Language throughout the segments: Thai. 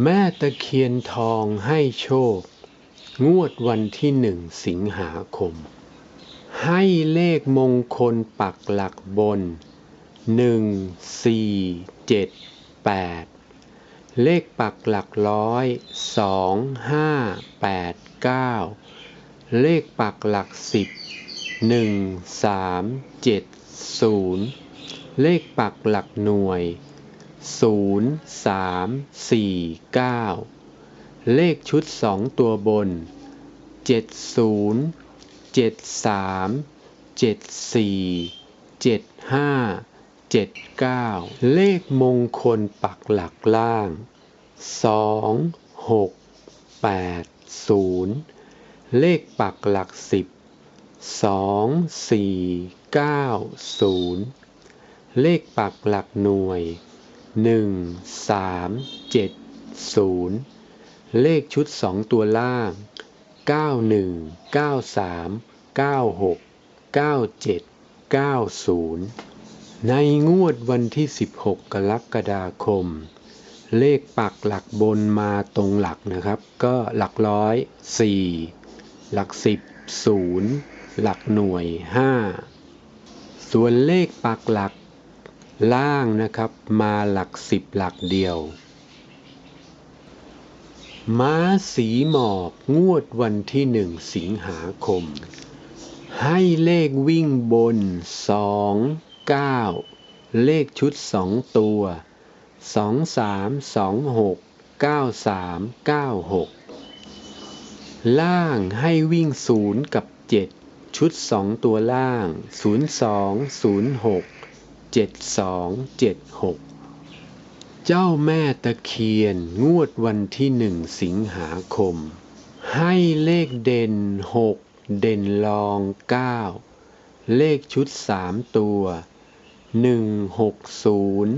แม่ตะเคียนทองให้โชค งวดวันที่หนึ่งสิงหาคม ให้เลขมงคลปักหลักบนหนึ่งสี่เจ็ดแปดเลขปักหลักร้อยสองห้าแปดเก้าเลขปักหลักสิบหนึ่งสามเจ็ดศูนย์เลขปักหลักหน่วย ศูนย์สามสี่เก้าเลขชุดสองตัวบนเจ็ดศูนย์เจ็ดสามเจ็ดสี่เจ็ดห้าเจ็ดเก้าเลขมงคลปักหลักล่างสองหกแปดศูนย์เลขปักหลักสิบสองสี่เก้าศูนย์เลขปักหลักหน่วย หนึ่งสามเจ็ดศูนย์เลขชุดสองตัวล่างเก้าหนึ่งเก้าสามเก้าหกเก้าเจ็ดเก้าศูนย์ในงวดวันที่ 16 กรกฎาคม เลขปักหลักบนมาตรงหลักนะครับ ก็หลักร้อยสี่หลักสิบศูนย์หลักหน่วยห้าส่วนเลขปักหลัก ล่างนะครับมาหลักสิบหลักเดียว ม้าสีหมอกงวดวันที่หนึ่งสิงหาคม ให้เลขวิ่งบนสองเก้าเลขชุดสองตัวสองสามสองหกเก้าสามเก้าหกล่างให้วิ่งศูนย์กับเจ็ดชุดสองตัวล่างศูนย์สองศูนย์หกเจ็ดสองหก 7276 เจ้าแม่ตะเคียนงวดวันที่หนึ่งสิงหาคม ให้เลขเด่นหกเด่นรองเก้าเลขชุดสามตัวหนึ่งหกศูนย์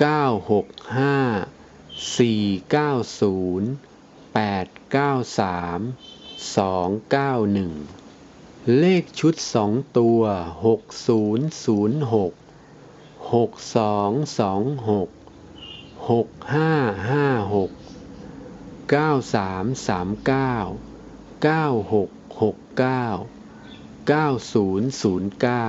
เก้าหกห้าสี่เก้าศูนย์แปดเก้าสามสองเก้าหนึ่ง เลขชุดสองตัวหกศูนย์ศูนย์หกหกสองสองหกหกห้าห้าหกเก้าสามสามเก้าเก้าหกหกเก้าเก้าศูนย์ศูนย์เก้า